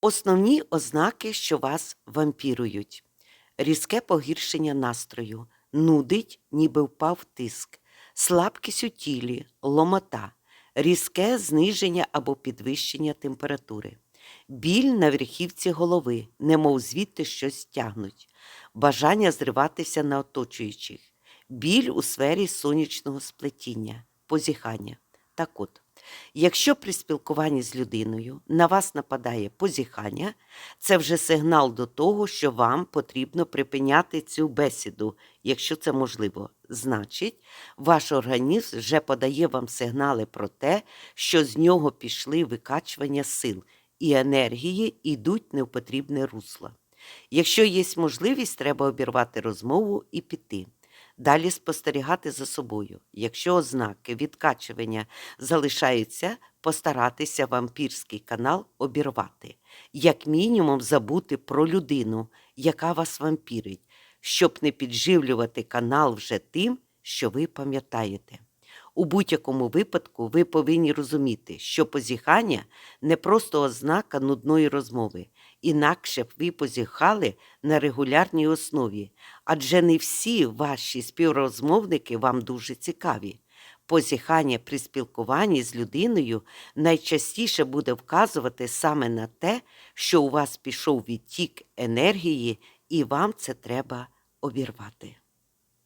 Основні ознаки, що вас вампірують: різке погіршення настрою, нудить, ніби впав тиск, слабкість у тілі, ломота, різке зниження або підвищення температури, біль на верхівці голови, немов звідти щось тягнуть, бажання зриватися на оточуючих, біль у сфері сонячного сплетіння, позіхання. Так от, якщо при спілкуванні з людиною на вас нападає позіхання, це вже сигнал до того, що вам потрібно припиняти цю бесіду, якщо це можливо. Значить, ваш організм вже подає вам сигнали про те, що з нього пішли викачування сил і енергії йдуть не в потрібне русло. Якщо є можливість, треба обірвати розмову і піти. Далі спостерігати за собою. Якщо ознаки відкачування залишаються, постаратися вампірський канал обірвати, як мінімум забути про людину, яка вас вампірить, щоб не підживлювати канал вже тим, що ви пам'ятаєте. У будь-якому випадку ви повинні розуміти, що позіхання не просто ознака нудної розмови, інакше б ви позіхали на регулярній основі, адже не всі ваші співрозмовники вам дуже цікаві. Позіхання при спілкуванні з людиною найчастіше буде вказувати саме на те, що у вас пішов відтік енергії, і вам це треба обірвати.